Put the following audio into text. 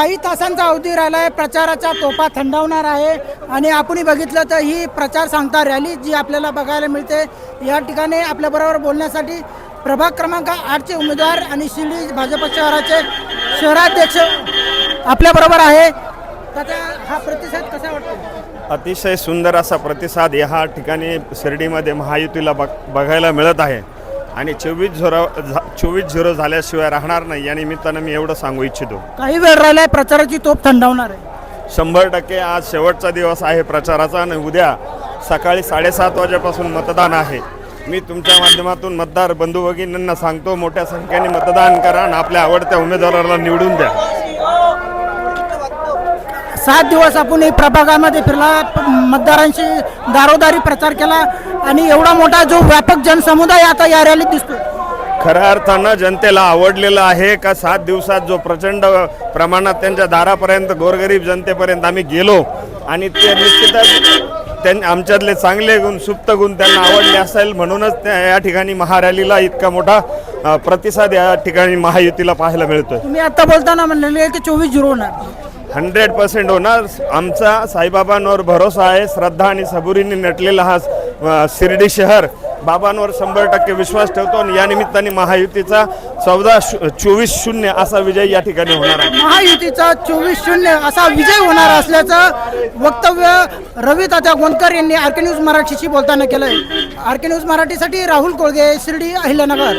काही तासांचा अवधी राहिला आहे प्रचाराचा तोफा थंडावणार आहे. आणि आपण बघितलं तर ही प्रचार सांगता रॅली जी आपल्याला बघायला मिळते या ठिकाणी आपल्याबरोबर बोलण्यासाठी प्रभाग क्रमांक आठचे उमेदवार आणि शिर्डी भाजप शहराचे शहराध्यक्ष आपल्याबरोबर आहे. त्याचा हा प्रतिसाद कसा वाटतो? अतिशय सुंदर असा प्रतिसाद ह्या ठिकाणी शिर्डीमध्ये महायुतीला बघ बघायला मिळत आहे. आणि चोवीस झिरो चोवीस झिरो झाल्याशिवाय राहणार नाही या निमित्तानं मी एवढं सांगू इच्छितो. काही वेळ राहिला आहे प्रचाराची तोफ थंडावणार आहे. शंभर टक्के आज शेवटचा दिवस आहे प्रचाराचा आणि उद्या सकाळी साडेसात वाजेपासून मतदान आहे. मी तुमच्या माध्यमातून मतदार बंधू भगिनींना सांगतो मोठ्या संख्येने मतदान करा आणि आपल्या आवडत्या उमेदवाराला निवडून द्या. सात दिवस आपण प्रभागामध्ये फिरला मतदारांशी दारोदारी प्रचार केला आणि एवढा मोठा जो व्यापक जनसमुदाय आता या रॅलीत दिसतो खऱ्या अर्थानं जनतेला आवडलेलं आहे का सात दिवसात जो प्रचंड प्रमाणात त्यांच्या दारापर्यंत गोरगरीब जनतेपर्यंत आम्ही गेलो आणि ते निश्चितच त्यां आमच्यातले चांगले गुण सुप्त गुण त्यांना आवडले असेल म्हणूनच त्या या ठिकाणी महारॅलीला इतका मोठा प्रतिसाद या ठिकाणी महायुतीला पाहायला मिळतोय. तुम्ही आता बोलताना म्हणलेले की चोवीस झिरो होणार. हंड्रेड पर्सेंट होणार. आमचा साईबाबांवर भरोसा आहे. श्रद्धा आणि सबुरीने नटलेला हा शिर्डी शहर बाबांवर शंभर टक्के विश्वास ठेवतो आणि या निमित्ताने महायुतीचा चौदा चोवीस शून्य असा विजय या ठिकाणी होणार आहे. महायुतीचा चोवीस शून्य असा विजय होणार असल्याचं वक्तव्य रवी तात्या गोंदकर यांनी आर के न्यूज मराठीशी बोलताना केलंय. आर के न्यूज मराठीसाठी राहुल कोळगे शिर्डी अहिल्यानगर.